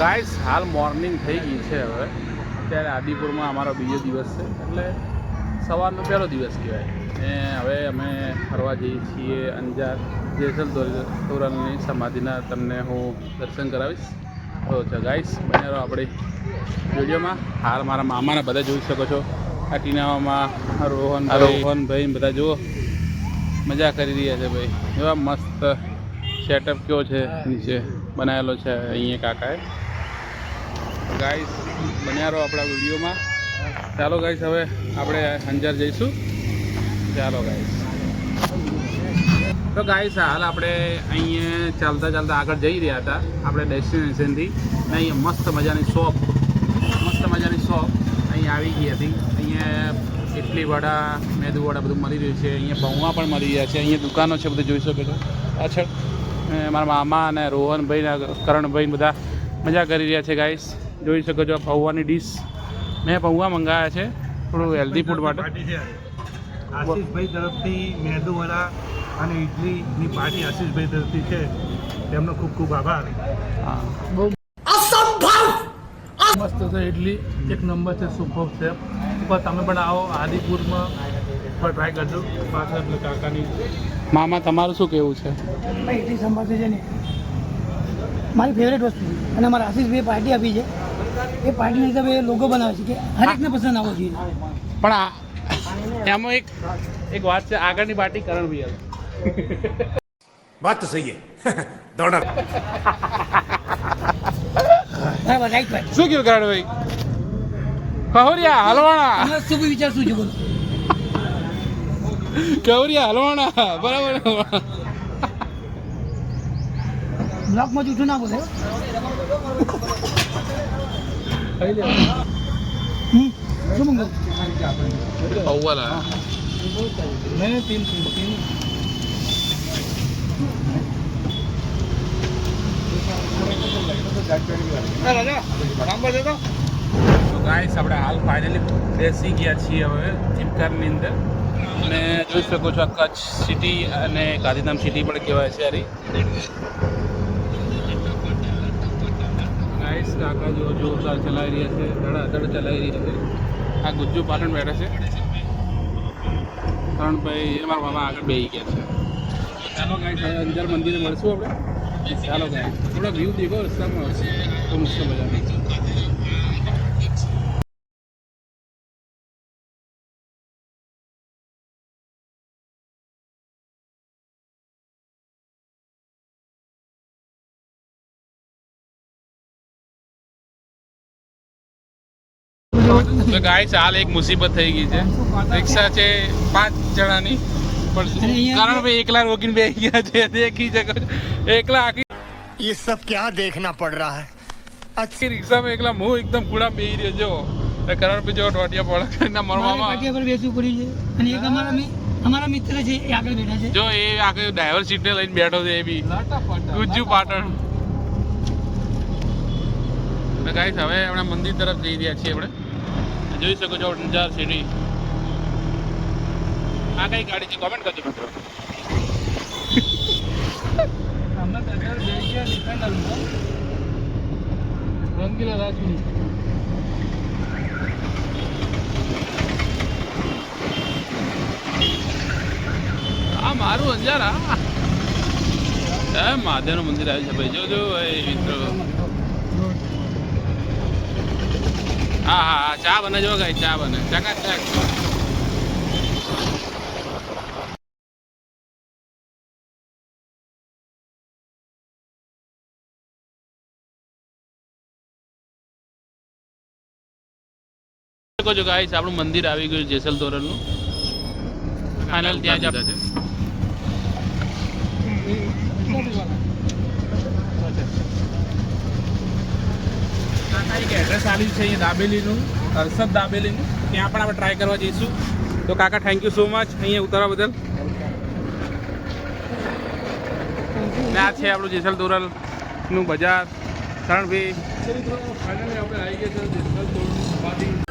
Guys હાલ morning થઈ ગઈ છે હવે. અત્યારે આદિપુરમાં અમારો બીજો દિવસ છે. એટલે સવારનો પહેલો દિવસ કહેવાય. ને હવે અમે ફરવા જઈએ છીએ અંજાર જેસલ તોરલની સમાધિના તમને હું દર્શન કરાવીશ. તો છે ગાઈસ બને રહો આપણે વિડીયોમાં. હાલ મારા મામાને બધા જોઈ શકો છો. આ ટીનામાં રોહન રોહનભાઈ ને બધા જુઓ. મજા કરી રહ્યા છે ભાઈ. એવા મસ્ત સેટઅપ કયો છે નીચે બનાવેલો છે અહીંયા કાકાએ. ગાઈસ, બન્યા રહો આપણા વિડીયોમાં. ચાલો ગાઈસ, હવે આપણે અંજાર જઈશું. ચાલો ગાઈસ. તો ગાઈસ, હાલ આપણે અહીંયા ચાલતા ચાલતા આગળ જઈ રહ્યા હતા. આપણે ડેસ્ટિનેશનથી. ને અહીંયા મસ્ત મજાની શોપ, મસ્ત મજાની શોપ અહીંયા આવી ગઈ હતી. અહીંયા ઇડલી વડા, મેદુ વડા બધું મળી રહ્યું છે. અહીંયા પૌવા પણ મળી રહ્યા છે. અહીંયા દુકાનો છે, બધું જોઈ શકો છો. પાછળ મારા મામા અને રોહનભાઈ કરણભાઈ બધા મજા કરી રહ્યા છે, ગાઈસ. જોઈ શકો છો પૌવાની ડીશ. મેં પૌવા મંગાવ્યા છે થોડું હેલ્ધી ફૂડ માટે. છે આશીષભાઈ તરફથી મેંદુવડા અને ઇડલીની પાર્ટી આશીષભાઈ તરફથી છે. તેમનો ખૂબ ખૂબ આભાર. હા. મસ્ત છે ઇડલી એક નંબર છે સુપર છે. ઉપર તમે પણ આવો આદિપુરમાં પર ટ્રાય કરજો. પાછળ એટલે કાકાની મામા તમારું શું કેવું છે? ભાઈ ઇડલી સંભાળશે છે ને. મારી ફેવરેટ વસ્તુ અને મારા આશીષભાઈ પાર્ટી આપી છે. એ પાર્ટી હિસાબે લોકો બનાવે છે કે હરેકને પસંદ આવવો જોઈએ. પણ એમાં એક એક વાત છે આગળની પાર્ટી કરણ ભૈયા. વાત તો સહી દોડર શું કયું કરણ ભાઈ? કહોરિયા હલવાણા. શું વિચાર શું છે બોલો? કહોરિયા હલવાણા. બરાબર બ્લોકમાં જૂઠું ના બોલે. હમ. શું મંગાવું? પૌવાલા મેં તીન તીન તીન. ગાઈસ આપણે હાલ ફાઇનલી બેસી ગયા છીએ હવે ચિમકારની અંદર. અને જોઈ શકો છો આ કચ્છ સિટી અને ગાંધીધામ સિટી પણ કહેવાય છે હરી. ગાઈસ કાકા જોરદાર ચલાવી રહ્યા છે, ધડાધડ ચલાવી રહ્યા છે. આ ગુજ્જુ પાટણ બેઠા છે. કરણભાઈ એ મારા મામા આગળ બેસી ગયા છે. ચાલો કાંઈ અંજાર મંદિરે મળશું આપણે. ચાલો ગાઈસ થોડા વ્યૂ દેખો, રસ્તામાં. મસ્ત મજાનો. તો ગાઈસ હાલ એક મુસીબત થઈ ગઈ છે રિક્ષા છે પાંચ જણાની પણ અને અહીંયા- કારણ ભાઈ એકલા રોકીને બેસી ગયા છે દેખી શકો છો. એકલા આખી ये सब क्या देखना पड़ रहा है આખી રિક્ષામાં એકલા હું એકદમ કુડા બેસી રહ્યો જો તો કરણ ભાઈ જો ટોટિયા પડે કરીને મારે મરવામાં પાર્ટી પર બેસવું પડ્યું છે અને એક અમારા મિ- અમારા મિત્ર છે એ આગળ બેઠા છે જો એ આખે ડ્રાઈવર સીટને લઈને બેઠો છે એ બી ગુજ્જુ પાટણ તો ગાઈસ હવે આપણે મંદિર તરફ જઈ રહ્યા છીએ આપણે જોઈ શકો છો અંજાર સિટી આ કઈ ગાડી છે? કોમેન્ટ કરજો મિત્રો. અમે ત્યાં જઈ ગયા ડિફેન્ડરમાં રંગીલા રાજવી આ મારું અંજાર મહાદેવનું મંદિર આવ્યું છે ભાઈ. જોજો ભાઈ મિત્રો. હા હા ચા બને જો ગઈ ચા બને. ચકાચક છો ગાઈસ આપણું મંદિર આવી ગયું જેસલ તોરલનું. ફાઇનલ ત્યાં જ છે કાકા એક એડ્રેસ આપ્યું છે અહીંયા દાબેલીનું હર્ષદ દાબેલીનું, ત્યાં પણ આપણે ટ્રાય કરવા જઈશું. તો કાકા થેન્ક યુ સો મચ અહીંયા ઉતારવા બદલ. ને આ છે આપણું જેસલ તોરલનું બજાર. શરણભાઈ. ફાઇનલી આપણે આવી ગયા છે તોરણની સપાટી